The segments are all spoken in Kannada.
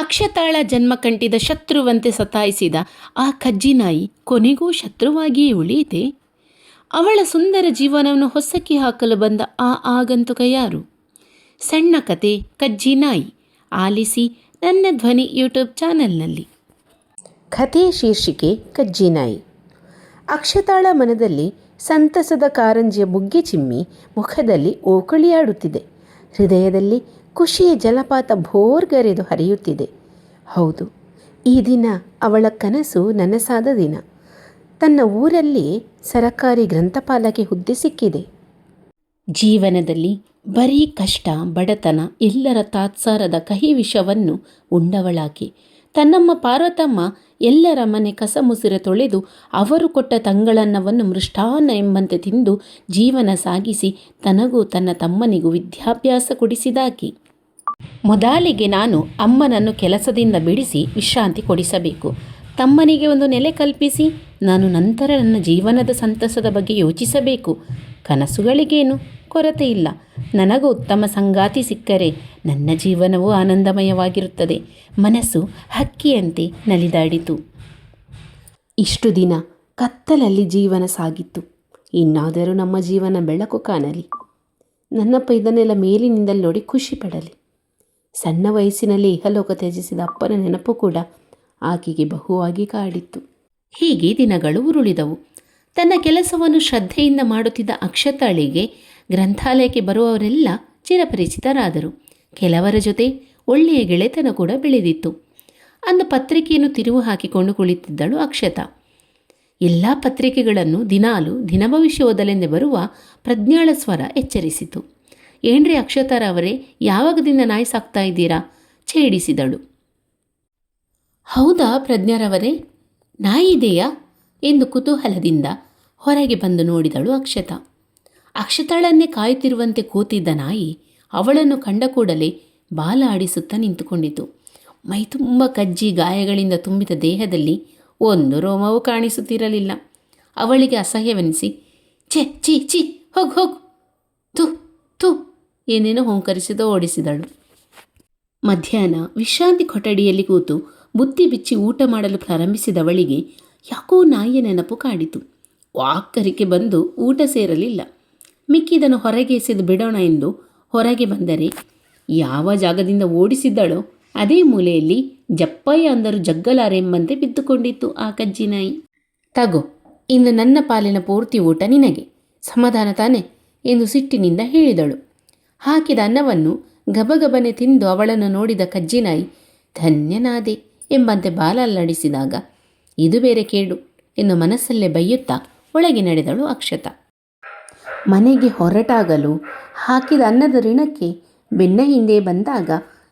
ಅಕ್ಷತಾಳ ಜನ್ಮ ಕಂಟಿದ ಶತ್ರುವಂತೆ ಸತಾಯಿಸಿದ ಆ ಕಜ್ಜಿನಾಯಿ ಕೊನೆಗೂ ಶತ್ರುವಾಗಿಯೇ ಉಳಿಯಿತೆ? ಅವಳ ಸುಂದರ ಜೀವನವನ್ನು ಹೊಸಕಿ ಹಾಕಲು ಬಂದ ಆ ಆಗಂತುಕ ಯಾರು? ಸಣ್ಣ ಕತೆ ಕಜ್ಜಿನಾಯಿ ಆಲಿಸಿ ನನ್ನ ಧ್ವನಿ ಯೂಟ್ಯೂಬ್ ಚಾನೆಲ್ನಲ್ಲಿ. ಕಥೆ ಶೀರ್ಷಿಕೆ ಕಜ್ಜಿನಾಯಿ ಅಕ್ಷತಾಳ ಮನದಲ್ಲಿ ಸಂತಸದ ಕಾರಂಜಿಯ ಬುಗ್ಗೆ ಚಿಮ್ಮಿ ಮುಖದಲ್ಲಿ ಓಕಳಿಯಾಡುತ್ತಿದೆ. ಹೃದಯದಲ್ಲಿ ಖುಷಿಯ ಜಲಪಾತ ಭೋರ್ಗರೆದು ಹರಿಯುತ್ತಿದೆ. ಹೌದು, ಈ ದಿನ ಅವಳ ಕನಸು ನನಸಾದ ದಿನ. ತನ್ನ ಊರಲ್ಲಿ ಸರಕಾರಿ ಗ್ರಂಥಪಾಲಕ್ಕೆ ಹುದ್ದೆ ಸಿಕ್ಕಿದೆ. ಜೀವನದಲ್ಲಿ ಬರೀ ಕಷ್ಟ, ಬಡತನ, ಎಲ್ಲರ ತಾತ್ಸಾರದ ಕಹಿ ವಿಷವನ್ನು ಉಂಡವಳಾಕಿ ತನ್ನಮ್ಮ ಪಾರ್ವತಮ್ಮ ಎಲ್ಲರ ಮನೆ ಕಸ ಮುಸಿರೆ ತೊಳೆದು ಅವರು ಕೊಟ್ಟ ತಂಗಳನ್ನವನ್ನು ಮೃಷ್ಟಾನ್ನ ಎಂಬಂತೆ ತಿಂದು ಜೀವನ ಸಾಗಿಸಿ ತನಗೂ ತನ್ನ ತಮ್ಮನಿಗೂ ವಿದ್ಯಾಭ್ಯಾಸ ಕೊಡಿಸಿದಾಕಿ. ಮೊದಲಿಗೆ ನಾನು ಅಮ್ಮನನ್ನು ಕೆಲಸದಿಂದ ಬಿಡಿಸಿ ವಿಶ್ರಾಂತಿ ಕೊಡಿಸಬೇಕು. ತಮ್ಮನಿಗೆ ಒಂದು ನೆಲೆ ಕಲ್ಪಿಸಿ, ನಾನು ನಂತರ ನನ್ನ ಜೀವನದ ಸಂತಸದ ಬಗ್ಗೆ ಯೋಚಿಸಬೇಕು. ಕನಸುಗಳಿಗೇನು ಕೊರತೆ ಇಲ್ಲ ನನಗೂ ಉತ್ತಮ ಸಂಗಾತಿ ಸಿಕ್ಕರೆ ನನ್ನ ಜೀವನವೂ ಆನಂದಮಯವಾಗಿರುತ್ತದೆ. ಮನಸ್ಸು ಹಕ್ಕಿಯಂತೆ ನಲಿದಾಡಿತು. ಇಷ್ಟು ದಿನ ಕತ್ತಲಲ್ಲಿ ಜೀವನ ಸಾಗಿತ್ತು. ಇನ್ನಾದರೂ ನಮ್ಮ ಜೀವನ ಬೆಳಕು ಕಾಣಲಿ. ನನ್ನಪ್ಪ ಇದನ್ನೆಲ್ಲ ಮೇಲಿನಿಂದಲೇ ನೋಡಿ ಖುಷಿ ಪಡಲಿ. ಸಣ್ಣ ವಯಸ್ಸಿನಲ್ಲಿ ಇಹಲೋಕ ತ್ಯಜಿಸಿದ ಅಪ್ಪನ ನೆನಪು ಕೂಡ ಆಕೆಗೆ ಬಹುವಾಗಿ ಕಾಡಿತ್ತು. ಹೀಗೆ ದಿನಗಳು ಉರುಳಿದವು. ತನ್ನ ಕೆಲಸವನ್ನು ಶ್ರದ್ಧೆಯಿಂದ ಮಾಡುತ್ತಿದ್ದ ಅಕ್ಷತಾಳಿಗೆ ಗ್ರಂಥಾಲಯಕ್ಕೆ ಬರುವವರೆಲ್ಲ ಚಿರಪರಿಚಿತರಾದರು. ಕೆಲವರ ಜೊತೆ ಒಳ್ಳೆಯ ಗೆಳೆತನ ಕೂಡ ಬೆಳೆದಿತ್ತು. ಅಂದು ಪತ್ರಿಕೆಯನ್ನು ತಿರುವು ಹಾಕಿಕೊಂಡು ಕುಳಿತಿದ್ದಳು ಅಕ್ಷತಾ. ಎಲ್ಲ ಪತ್ರಿಕೆಗಳನ್ನು ದಿನಾಲು ದಿನಭವಿಷ್ಯ ಓದಲೆಂದೇ ಬರುವ ಪ್ರಜ್ಞಾಳ ಸ್ವರ ಎಚ್ಚರಿಸಿತು. ಏನ್ರಿ ಅಕ್ಷತಾರವರೇ ಯಾವಾಗದಿಂದ ನಾಯಿ ಸಾಕ್ತಾ ಇದ್ದೀರಾ? ಛೇಡಿಸಿದಳು. ಹೌದಾ ಪ್ರಜ್ಞಾರವರೇ, ನಾಯಿ ಇದೆಯಾ? ಎಂದು ಕುತೂಹಲದಿಂದ ಹೊರಗೆ ಬಂದು ನೋಡಿದಳು ಅಕ್ಷತಾ. ಅಕ್ಷತಾಳನ್ನೇ ಕಾಯುತ್ತಿರುವಂತೆ ಕೂತಿದ್ದ ನಾಯಿ ಅವಳನ್ನು ಕಂಡ ಕೂಡಲೇ ಬಾಲ ಆಡಿಸುತ್ತಾ ನಿಂತುಕೊಂಡಿತು. ಮೈ ತುಂಬ ಕಜ್ಜಿ ಗಾಯಗಳಿಂದ ತುಂಬಿದ ದೇಹದಲ್ಲಿ ಒಂದು ರೋಮವೂ ಕಾಣಿಸುತ್ತಿರಲಿಲ್ಲ. ಅವಳಿಗೆ ಅಸಹ್ಯವೆನಿಸಿ, ಛೆ ಚಿ ಚಿ ಹೋಗ್ ಹೋಗ್, ತು ತು ಏನೇನೋ ಹೊಂಕರಿಸಿದ ಓಡಿಸಿದಳು. ಮಧ್ಯಾಹ್ನ ವಿಶ್ರಾಂತಿ ಕೊಠಡಿಯಲ್ಲಿ ಕೂತು ಬುತ್ತಿ ಬಿಚ್ಚಿ ಊಟ ಮಾಡಲು ಪ್ರಾರಂಭಿಸಿದವಳಿಗೆ ಯಾಕೋ ನಾಯಿಯ ನೆನಪು ಕಾಡಿತು. ವಾಕರಿಕೆ ಬಂದು ಊಟ ಸೇರಲಿಲ್ಲ. ಮಿಕ್ಕಿದನ್ನು ಹೊರಗೆ ಎಸೆದು ಬಿಡೋಣ ಎಂದು ಹೊರಗೆ ಬಂದರೆ ಯಾವ ಜಾಗದಿಂದ ಓಡಿಸಿದ್ದಳೋ ಅದೇ ಮೂಲೆಯಲ್ಲಿ ಜಪ್ಪಯ್ಯ ಅಂದರು ಜಗ್ಗಲಾರೆಂಬಂತೆ ಬಿದ್ದುಕೊಂಡಿತ್ತು ಆ ಕಜ್ಜಿ ನಾಯಿ. ತಗೋ ಇಂದು ನನ್ನ ಪಾಲಿನ ಪೂರ್ತಿ ಊಟ ನಿನಗೆ. ಸಮಾಧಾನ ತಾನೆ ಎಂದು ಸಿಟ್ಟಿನಿಂದ ಹೇಳಿದಳು. ಹಾಕಿದ ಅನ್ನವನ್ನು ಗಬಗಬನೆ ತಿಂದು ಅವಳನ್ನು ನೋಡಿದ ಕಜ್ಜಿನಾಯಿ, ಧನ್ಯನಾದೆ ಎಂಬಂತೆ ಬಾಲ ಅಲ್ಲಾಡಿಸಿದಾಗ ಇದು ಬೇರೆ ಕೇಡು ಎಂದು ಮನಸ್ಸಲ್ಲೇ ಬೈಯುತ್ತಾ ಒಳಗೆ ನಡೆದಳು ಅಕ್ಷತ. ಮನೆಗೆ ಹೊರಟಾಗಲು ಹಾಕಿದ ಅನ್ನದ ಋಣಕ್ಕೆ ಬೆನ್ನ ಹಿಂದೆ ಬಂದಾಗ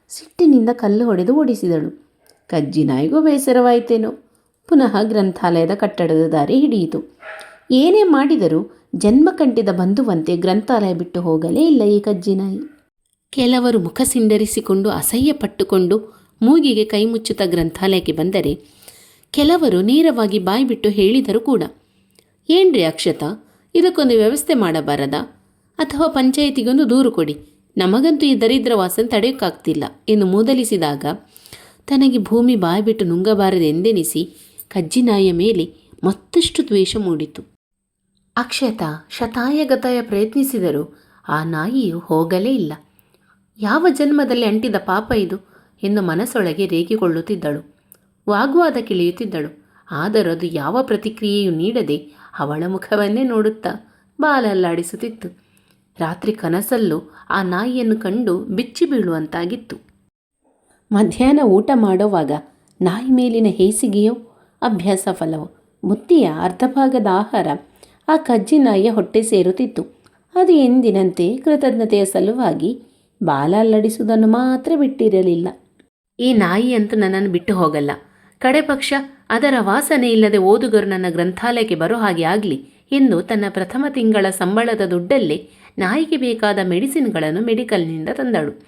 ಸಿಟ್ಟಿನಿಂದ ಕಲ್ಲು ಹೊಡೆದು ಓಡಿಸಿದಳು. ಕಜ್ಜಿನಾಯಿಗೂ ಬೇಸರವಾಯಿತೇನೋ, ಪುನಃ ಗ್ರಂಥಾಲಯದ ಕಟ್ಟಡದ ದಾರಿ ಹಿಡಿಯಿತು. ಏನೇ ಮಾಡಿದರೂ ಜನ್ಮ ಕಂಟಿದ ಬಂಧುವಂತೆ ಗ್ರಂಥಾಲಯ ಬಿಟ್ಟು ಹೋಗಲೇ ಇಲ್ಲ ಈ ಕಜ್ಜಿನಾಯಿ. ಕೆಲವರು ಮುಖ ಸಿಂಡರಿಸಿಕೊಂಡು ಅಸಹ್ಯ ಪಟ್ಟುಕೊಂಡು ಮೂಗಿಗೆ ಕೈ ಮುಚ್ಚುತ್ತಾ ಗ್ರಂಥಾಲಯಕ್ಕೆ ಬಂದರೆ ಕೆಲವರು ನೇರವಾಗಿ ಬಾಯಿ ಬಿಟ್ಟು ಹೇಳಿದರು ಕೂಡ ಏನ್ರಿ ಅಕ್ಷತಾ, ಇದಕ್ಕೊಂದು ವ್ಯವಸ್ಥೆ ಮಾಡಬಾರದ? ಅಥವಾ ಪಂಚಾಯಿತಿಗೊಂದು ದೂರು ಕೊಡಿ, ನಮಗಂತೂ ಈ ದರಿದ್ರ ವಾಸನೆ ತಡೆಯೋಕ್ಕಾಗ್ತಿಲ್ಲ, ಎಂದು ಮೂದಲಿಸಿದಾಗ, ತನಗೆ ಭೂಮಿ ಬಾಯಿ ಬಿಟ್ಟು ನುಂಗಬಾರದೆಂದೆನಿಸಿ ಕಜ್ಜಿನಾಯಿಯ ಮೇಲೆ ಮತ್ತಷ್ಟು ದ್ವೇಷ ಮೂಡಿತು. ಅಕ್ಷತಾ ಶತಾಯಗತಾಯ ಪ್ರಯತ್ನಿಸಿದರೂ. ಆ ನಾಯಿಯು ಹೋಗಲೇ ಇಲ್ಲ. ಯಾವ ಜನ್ಮದಲ್ಲಿ ಅಂಟಿದ ಪಾಪ ಇದು ಎಂದು ಮನಸ್ಸೊಳಗೆ ರೇಗಿಕೊಳ್ಳುತ್ತಿದ್ದಳು. ವಾಗ್ವಾದ ಕಿಳಿಯುತ್ತಿದ್ದಳು. ಆದರೂ ಅದು ಯಾವ ಪ್ರತಿಕ್ರಿಯೆಯೂ ನೀಡದೆ ಅವಳ ಮುಖವನ್ನೇ ನೋಡುತ್ತಾ ಬಾಲಲ್ಲಾಡಿಸುತ್ತಿತ್ತು. ರಾತ್ರಿ ಕನಸಲ್ಲೂ ಆ ನಾಯಿಯನ್ನು ಕಂಡು ಬಿಚ್ಚಿ ಬೀಳುವಂತಾಗಿತ್ತು. ಮಧ್ಯಾಹ್ನ ಊಟ ಮಾಡುವಾಗ ನಾಯಿ ಮೇಲಿನ ಹೇಸಿಗೆಯೋ, ಅಭ್ಯಾಸ ಫಲವೋ ಬುತ್ತಿಯ ಅರ್ಧಭಾಗದ ಆಹಾರ ಆ ಕಜ್ಜಿ ನಾಯಿಯ ಹೊಟ್ಟೆ ಸೇರುತ್ತಿತ್ತು. ಅದು ಎಂದಿನಂತೆ ಕೃತಜ್ಞತೆಯ ಸಲುವಾಗಿ ಬಾಲ ಅಲ್ಲಡಿಸುವುದನ್ನು ಮಾತ್ರ ಬಿಟ್ಟಿರಲಿಲ್ಲ. ಈ ನಾಯಿ ಅಂತೂ ನನ್ನನ್ನು ಬಿಟ್ಟು ಹೋಗಲ್ಲ. ಕಡೆ ಪಕ್ಷ, ಅದರ ವಾಸನೆ ಇಲ್ಲದೆ ಓದುಗರು ನನ್ನ ಗ್ರಂಥಾಲಯಕ್ಕೆ ಬರೋ ಹಾಗೆ ಆಗಲಿ ಎಂದು ತನ್ನ ಪ್ರಥಮ ತಿಂಗಳ ಸಂಬಳದ ದುಡ್ಡಲ್ಲೇ ನಾಯಿಗೆ ಬೇಕಾದ ಮೆಡಿಸಿನ್ಗಳನ್ನು ಮೆಡಿಕಲ್ನಿಂದ ತಂದಳು.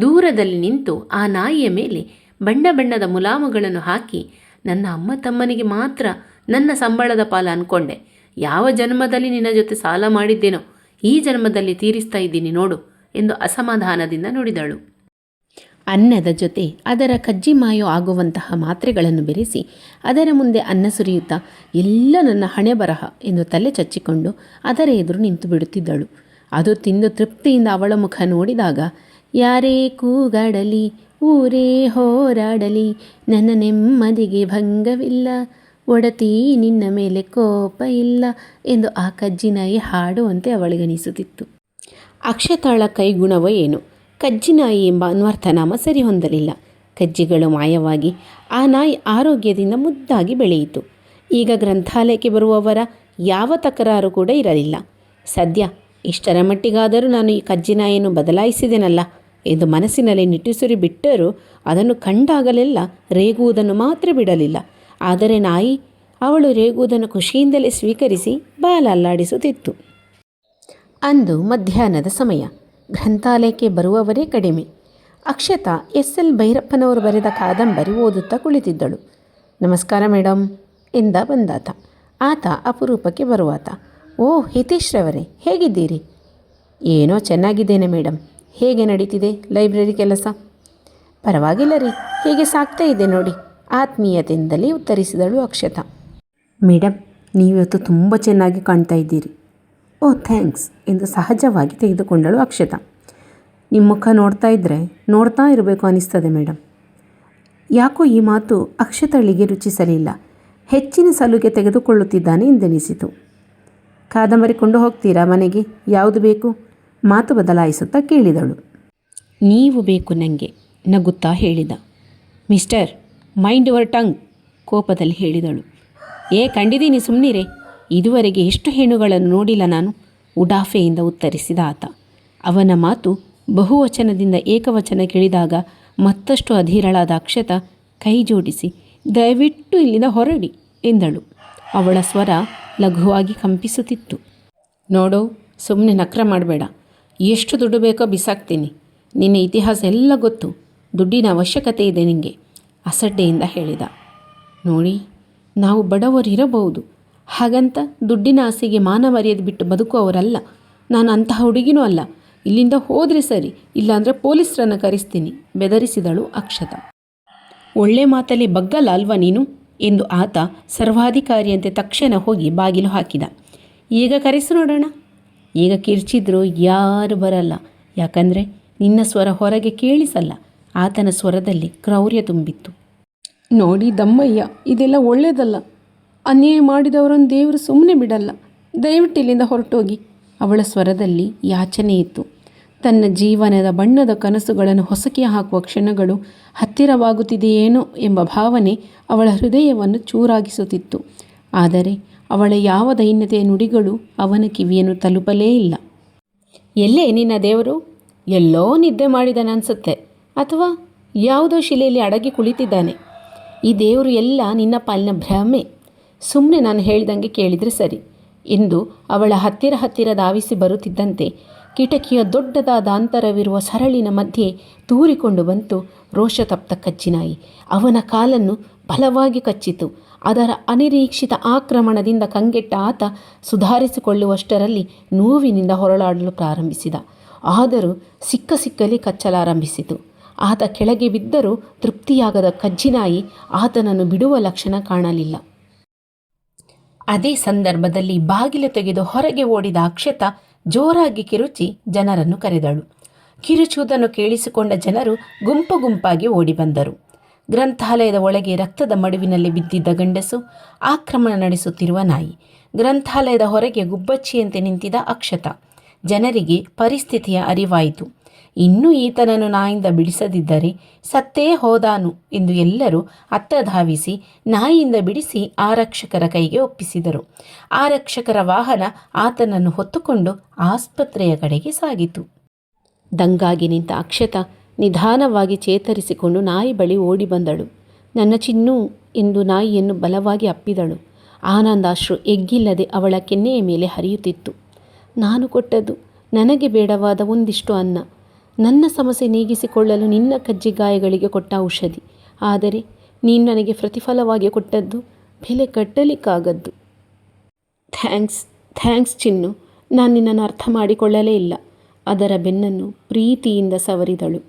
ದೂರದಲ್ಲಿ ನಿಂತು ಆ ನಾಯಿಯ ಮೇಲೆ ಬಣ್ಣ ಬಣ್ಣದ ಮುಲಾಮುಗಳನ್ನು ಹಾಕಿ ನನ್ನ ಅಮ್ಮ ತಮ್ಮನಿಗೆ ಮಾತ್ರ ನನ್ನ ಸಂಬಳದ ಪಾಲ ಅನ್ಕೊಂಡೆ ಯಾವ ಜನ್ಮದಲ್ಲಿ ನಿನ್ನ ಜೊತೆ ಸಾಲ ಮಾಡಿದ್ದೇನೋ ಈ ಜನ್ಮದಲ್ಲಿ ತೀರಿಸ್ತಾ ಇದ್ದೀನಿ ನೋಡು ಎಂದು ಅಸಮಾಧಾನದಿಂದ ನುಡಿದಳು. ಅನ್ನದ ಜೊತೆ ಅದರ ಕಜ್ಜಿ ಮಾಯೋ ಆಗುವಂತಹ ಮಾತ್ರೆಗಳನ್ನು ಬೆರೆಸಿ ಅದರ ಮುಂದೆ ಅನ್ನ ಸುರಿಯುತ್ತಾ ಎಲ್ಲ ನನ್ನ ಹಣೆ ಬರಹ ಎಂದು ತಲೆ ಚಚ್ಚಿಕೊಂಡು ಅದರ ಎದುರು ನಿಂತು ಬಿಡುತ್ತಿದ್ದಳು. ಅದು ತಿಂದು ತೃಪ್ತಿಯಿಂದ ಅವಳ ಮುಖ ನೋಡಿದಾಗ, ಯಾರೇ ಕೂಗಾಡಲಿ, ಊರೇ ಹೋರಾಡಲಿ, ನನ್ನ ನೆಮ್ಮದಿಗೆ ಭಂಗವಿಲ್ಲ ಒಡತಿ ನಿನ್ನ ಮೇಲೆ ಕೋಪ ಇಲ್ಲ ಎಂದು ಆ ಕಜ್ಜಿನಾಯಿ ಹಾಡುವಂತೆ ಅವಳಿಗನಿಸುತ್ತಿತ್ತು. ಅಕ್ಷತಾಳ ಕೈಗುಣವೋ ಏನು? ಕಜ್ಜಿನಾಯಿ ಎಂಬ ಅನ್ವರ್ಥನಾಮ ಸರಿ ಹೊಂದಲಿಲ್ಲ. ಕಜ್ಜಿಗಳು ಮಾಯವಾಗಿ ಆ ನಾಯಿ ಆರೋಗ್ಯದಿಂದ ಮುದ್ದಾಗಿ ಬೆಳೆಯಿತು. ಈಗ ಗ್ರಂಥಾಲಯಕ್ಕೆ ಬರುವವರ ಯಾವ ತಕರಾರು ಕೂಡ ಇರಲಿಲ್ಲ. ಸದ್ಯ ಇಷ್ಟರ ಮಟ್ಟಿಗಾದರೂ ನಾನು ಈ ಕಜ್ಜಿನಾಯಿಯನ್ನು ಬದಲಾಯಿಸಿದೆನಲ್ಲ ಎಂದು ಮನಸ್ಸಿನಲ್ಲಿ ನಿಟ್ಟುಸಿರಿ ಬಿಟ್ಟರೂ ಅದನ್ನು ಕಂಡಾಗಲೆಲ್ಲ ರೇಗುವುದನ್ನು ಮಾತ್ರ ಬಿಡಲಿಲ್ಲ. ಆದರೆ ನಾಯಿ ಅವಳು ರೇಗುವುದನ್ನು ಖುಷಿಯಿಂದಲೇ ಸ್ವೀಕರಿಸಿ ಬಾಲ ಅಲ್ಲಾಡಿಸುತ್ತಿತ್ತು ಅಂದು ಮಧ್ಯಾಹ್ನದ ಸಮಯ. ಗ್ರಂಥಾಲಯಕ್ಕೆ ಬರುವವರೇ ಕಡಿಮೆ. ಅಕ್ಷತಾ ಎಸ್ ಎಲ್ ಭೈರಪ್ಪನವರು ಬರೆದ ಕಾದಂಬರಿ ಓದುತ್ತಾ ಕುಳಿತಿದ್ದಳು. ನಮಸ್ಕಾರ ಮೇಡಮ್ ಎಂದ ಬಂದಾತ. ಆತ ಅಪರೂಪಕ್ಕೆ ಬರುವಾತ. ಓ ಹಿತೇಶ್ರವರೇ ಹೇಗಿದ್ದೀರಿ? ಏನೋ ಚೆನ್ನಾಗಿದ್ದೇನೆ ಮೇಡಮ್ ಹೇಗೆ ನಡೀತಿದೆ ಲೈಬ್ರರಿ ಕೆಲಸ? ಪರವಾಗಿಲ್ಲ ರೀ. ಹೀಗೆ ಸಾಕ್ತಾ ಇದೆ ನೋಡಿ. ಆತ್ಮೀಯತೆಯಿಂದಲೇ ಉತ್ತರಿಸಿದಳು ಅಕ್ಷತ. ಮೇಡಮ್ ನೀವಿವತ್ತು ತುಂಬ ಚೆನ್ನಾಗಿ ಕಾಣ್ತಾ ಇದ್ದೀರಿ. ಓ ಥ್ಯಾಂಕ್ಸ್ ಎಂದು ಸಹಜವಾಗಿ ತೆಗೆದುಕೊಂಡಳು ಅಕ್ಷತ. ನಿಮ್ಮ ಮುಖ ನೋಡ್ತಾ ಇದ್ದರೆ ನೋಡ್ತಾ ಇರಬೇಕು ಅನಿಸ್ತದೆ ಮೇಡಮ್ ಯಾಕೋ ಈ ಮಾತು ಅಕ್ಷತಳಿಗೆ ರುಚಿಸಲಿಲ್ಲ. ಹೆಚ್ಚಿನ ಸಲುಗೆ ತೆಗೆದುಕೊಳ್ಳುತ್ತಿದ್ದಾನೆ ಎಂದೆನಿಸಿತು. ಕಾದಂಬರಿ ಕೊಂಡು ಹೋಗ್ತೀರಾ ಮನೆಗೆ? ಯಾವುದು ಬೇಕು? ಮಾತು ಬದಲಾಯಿಸುತ್ತಾ ಕೇಳಿದಳು. ನೀವು ಬೇಕು ನನಗೆ ನಗುತ್ತಾ ಹೇಳಿದ. ಮಿಸ್ಟರ್ ಮೈಂಡ್ ಯುವರ್ ಟಂಗ್ ಕೋಪದಲ್ಲಿ ಹೇಳಿದಳು. ಏ, ಕಂಡಿದ್ದೀನಿ ಸುಮ್ಮನಿರೆ ಇದುವರೆಗೆ ಎಷ್ಟು ಹೆಣ್ಣುಗಳನ್ನು ನೋಡಿಲ್ಲ ನಾನು. ಉಡಾಫೆಯಿಂದ ಉತ್ತರಿಸಿದ ಆತ. ಅವನ ಮಾತು ಬಹುವಚನದಿಂದ ಏಕವಚನ ಕೇಳಿದಾಗ ಮತ್ತಷ್ಟು ಅಧೀರಳಾದ ಅಕ್ಷತ ಕೈ ಜೋಡಿಸಿ, ದಯವಿಟ್ಟು ಇಲ್ಲಿಂದ ಹೊರಡಿ ಎಂದಳು. ಅವಳ ಸ್ವರ ಲಘುವಾಗಿ ಕಂಪಿಸುತ್ತಿತ್ತು. ನೋಡು ಸುಮ್ಮನೆ ನಕ್ರ ಮಾಡಬೇಡ. ಎಷ್ಟು ದುಡ್ಡು ಬೇಕೋ ಬಿಸಾಕ್ತೀನಿ. ನಿನ್ನ ಇತಿಹಾಸ ಎಲ್ಲ ಗೊತ್ತು. ದುಡ್ಡಿನ ಅವಶ್ಯಕತೆ ಇದೆ ನಿನಗೆ ಅಸಡ್ಡೆಯಿಂದ ಹೇಳಿದ. ನೋಡಿ, ನಾವು ಬಡವರಿರಬಹುದು ಹಾಗಂತ ದುಡ್ಡಿನ ಆಸೆಗೆ ಮಾನ ಮರ್ಯಾದೆ ಬಿಟ್ಟು ಬದುಕುವವರಲ್ಲ. ನಾನು ಅಂತಹ ಹುಡುಗಿನೂ ಅಲ್ಲ. ಇಲ್ಲಿಂದ ಹೋದರೆ ಸರಿ, ಇಲ್ಲಾಂದರೆ ಪೊಲೀಸರನ್ನು ಕರೆಸ್ತೀನಿ, ಬೆದರಿಸಿದಳು ಅಕ್ಷತ. ಒಳ್ಳೆ ಮಾತಲ್ಲಿ ಬಗ್ಗಲ್ಲ ಅಲ್ವಾ ನೀನು? ಎಂದು ಆತ ಸರ್ವಾಧಿಕಾರಿಯಂತೆ ತಕ್ಷಣ ಹೋಗಿ ಬಾಗಿಲು ಹಾಕಿದ. ಈಗ ಕರೆಸು ನೋಡೋಣ. ಈಗ ಕಿರ್ಚಿದ್ರು ಯಾರು ಬರಲ್ಲ. ಯಾಕಂದರೆ ನಿನ್ನ ಸ್ವರ ಹೊರಗೆ ಕೇಳಿಸಲ್ಲ. ಆತನ ಸ್ವರದಲ್ಲಿ ಕ್ರೌರ್ಯ ತುಂಬಿತ್ತು. ನೋಡಿ ದಮ್ಮಯ್ಯ ಇದೆಲ್ಲ ಒಳ್ಳೆಯದಲ್ಲ ಅನ್ಯಾಯ ಮಾಡಿದವರನ್ನು ದೇವರು ಸುಮ್ಮನೆ ಬಿಡಲ್ಲ. ದಯವಿಟ್ಟು ಇಲ್ಲಿಂದ ಹೊರಟೋಗಿ. ಅವಳ ಸ್ವರದಲ್ಲಿ ಯಾಚನೆ ಇತ್ತು. ತನ್ನ ಜೀವನದ ಬಣ್ಣದ ಕನಸುಗಳನ್ನು ಹೊಸಕಿ ಹಾಕುವ ಕ್ಷಣಗಳು ಹತ್ತಿರವಾಗುತ್ತಿದೆಯೇನೋ ಎಂಬ ಭಾವನೆ ಅವಳ ಹೃದಯವನ್ನು ಚೂರಾಗಿಸುತ್ತಿತ್ತು. ಆದರೆ ಅವಳ ಯಾವ ದೈನ್ಯತೆಯ ನುಡಿಗಳು ಅವನ ಕಿವಿಯನ್ನು ತಲುಪಲೇ ಇಲ್ಲ. ಎಲ್ಲೇ ನಿನ್ನ ದೇವರು? ಎಲ್ಲೋ ನಿದ್ದೆ ಮಾಡಿದನನ್ಸುತ್ತೆ. ಅಥವಾ ಯಾವುದೋ ಶಿಲೆಯಲ್ಲಿ ಅಡಗಿ ಕುಳಿತಿದ್ದಾನೆ. ಈ ದೇವರು ಎಲ್ಲ ನಿನ್ನ ಪಾಲಿನ ಭ್ರಮೆ. ಸುಮ್ಮನೆ ನಾನು ಹೇಳಿದಂಗೆ ಕೇಳಿದರೆ ಸರಿ. ಎಂದು ಅವಳ ಹತ್ತಿರ ಹತ್ತಿರ ಧಾವಿಸಿ ಬರುತ್ತಿದ್ದಂತೆ ಕಿಟಕಿಯ ದೊಡ್ಡದಾದ ಅಂತರವಿರುವ ಸರಳಿನ ಮಧ್ಯೆ ತೂರಿಕೊಂಡು ಬಂತು ರೋಷತಪ್ತ ಕಚ್ಚಿನಾಯಿ ಅವನ ಕಾಲನ್ನು ಬಲವಾಗಿ ಕಚ್ಚಿತು. ಅದರ ಅನಿರೀಕ್ಷಿತ ಆಕ್ರಮಣದಿಂದ ಕಂಗೆಟ್ಟ ಆತ ಸುಧಾರಿಸಿಕೊಳ್ಳುವಷ್ಟರಲ್ಲಿ ನೋವಿನಿಂದ ಹೊರಳಾಡಲು ಪ್ರಾರಂಭಿಸಿದ. ಆದರೂ ಸಿಕ್ಕ ಸಿಕ್ಕಲಿ ಕಚ್ಚಲಾರಂಭಿಸಿತು. ಆತ ಕೆಳಗೆ ಬಿದ್ದರೂ ತೃಪ್ತಿಯಾಗದ ಕಜ್ಜಿನಾಯಿ ಆತನನ್ನು ಬಿಡುವ ಲಕ್ಷಣ ಕಾಣಲಿಲ್ಲ. ಅದೇ ಸಂದರ್ಭದಲ್ಲಿ ಬಾಗಿಲು ತೆಗೆದು ಹೊರಗೆ ಓಡಿದ ಅಕ್ಷತ ಜೋರಾಗಿ ಕಿರುಚಿ ಜನರನ್ನು ಕರೆದಳು. ಕಿರುಚುವುದನ್ನು ಕೇಳಿಸಿಕೊಂಡ ಜನರು ಗುಂಪು ಗುಂಪಾಗಿ ಓಡಿ ಬಂದರು. ಗ್ರಂಥಾಲಯದ ಒಳಗೆ ರಕ್ತದ ಮಡುವಿನಲ್ಲಿ ಬಿದ್ದಿದ್ದ ಗಂಡಸು ಆಕ್ರಮಣ ನಡೆಸುತ್ತಿರುವ ನಾಯಿ. ಗ್ರಂಥಾಲಯದ ಹೊರಗೆ ಗುಬ್ಬಚ್ಚಿಯಂತೆ ನಿಂತಿದ್ದ ಅಕ್ಷತ. ಜನರಿಗೆ ಪರಿಸ್ಥಿತಿಯ ಅರಿವಾಯಿತು. ಇನ್ನೂ ಈತನನ್ನು ನಾಯಿಂದ ಬಿಡಿಸದಿದ್ದರೆ ಸತ್ತೇ ಹೋದಾನು ಎಂದು ಎಲ್ಲರೂ ಅತ್ತ ಧಾವಿಸಿ ನಾಯಿಯಿಂದ ಬಿಡಿಸಿ ಆರಕ್ಷಕರ ಕೈಗೆ ಒಪ್ಪಿಸಿದರು. ಆರಕ್ಷಕರ ವಾಹನ ಆತನನ್ನು ಹೊತ್ತುಕೊಂಡು ಆಸ್ಪತ್ರೆಯ ಕಡೆಗೆ ಸಾಗಿತು. ದಂಗಾಗಿ ನಿಂತ ಅಕ್ಷತ ನಿಧಾನವಾಗಿ ಚೇತರಿಸಿಕೊಂಡು ನಾಯಿ ಬಳಿ ಓಡಿ ಬಂದಳು. ನನ್ನ ಚಿನ್ನು ಎಂದು ನಾಯಿಯನ್ನು ಬಲವಾಗಿ ಅಪ್ಪಿದಳು. ಆನಂದಾಶ್ರು ಎಗ್ಗಿಲ್ಲದೆ ಅವಳ ಕೆನ್ನೆಯ ಮೇಲೆ ಹರಿಯುತ್ತಿತ್ತು. ನಾನು ಕೊಟ್ಟದ್ದು ನನಗೆ ಬೇಡವಾದ ಒಂದಿಷ್ಟು ಅನ್ನ. ನನ್ನ ಸಮಸ್ಯೆ ನೀಗಿಸಿಕೊಳ್ಳಲು ನಿನ್ನ ಕಜ್ಜಿ ಗಾಯಗಳಿಗೆ ಕೊಟ್ಟ ಔಷಧಿ. ಆದರೆ ನೀನು ನನಗೆ ಪ್ರತಿಫಲವಾಗಿ ಕೊಟ್ಟದ್ದು ಬೆಲೆ ಕಟ್ಟಲಿಕ್ಕಾಗದ್ದು. ಥ್ಯಾಂಕ್ಸ್ ಥ್ಯಾಂಕ್ಸ್ ಚಿನ್ನು. ನಾನು ನಿನ್ನನ್ನು ಅರ್ಥ ಮಾಡಿಕೊಳ್ಳಲೇ ಇಲ್ಲ. ಅದರ ಬೆನ್ನನ್ನು ಪ್ರೀತಿಯಿಂದ ಸವರಿದಳು.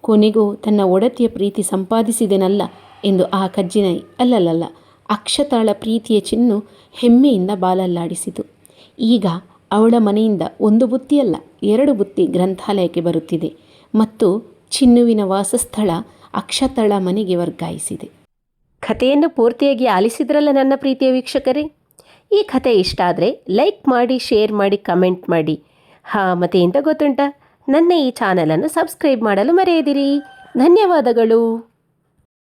ಕೊನೆಗೂ ತನ್ನ ಒಡತಿಯ ಪ್ರೀತಿ ಸಂಪಾದಿಸಿದೆನಲ್ಲ ಎಂದು ಆ ಕಜ್ಜಿನಾಯಿ ಅಲ್ಲಲ್ಲಲ್ಲ, ಅಕ್ಷತಾಳ ಪ್ರೀತಿಯ ಚಿನ್ನು ಹೆಮ್ಮೆಯಿಂದ ಬಾಲಲ್ಲಾಡಿಸಿತು. ಈಗ ಅವಳ ಮನೆಯಿಂದ ಒಂದು ಬುತ್ತಿಯಲ್ಲ, ಎರಡು ಬುತ್ತಿ ಗ್ರಂಥಾಲಯಕ್ಕೆ ಬರುತ್ತಿದೆ ಮತ್ತು ಚಿನ್ನುವಿನ ವಾಸಸ್ಥಳ ಅಕ್ಷತಳ ಮನೆಗೆ ವರ್ಗಾಯಿಸಿದೆ. ಕಥೆಯನ್ನು ಪೂರ್ತಿಯಾಗಿ ಆಲಿಸಿದ್ರಲ್ಲ ನನ್ನ ಪ್ರೀತಿಯ ವೀಕ್ಷಕರೇ? ಈ ಕಥೆ ಇಷ್ಟ ಆದರೆ ಲೈಕ್ ಮಾಡಿ, ಶೇರ್ ಮಾಡಿ, ಕಮೆಂಟ್ ಮಾಡಿ. ಹಾಂ, ಮತ್ತೆ ಎಂತ ಗೊತ್ತುಂಟ? ನನ್ನ ಈ ಚಾನಲನ್ನು ಸಬ್ಸ್ಕ್ರೈಬ್ ಮಾಡಲು ಮರೆಯದಿರಿ. ಧನ್ಯವಾದಗಳು.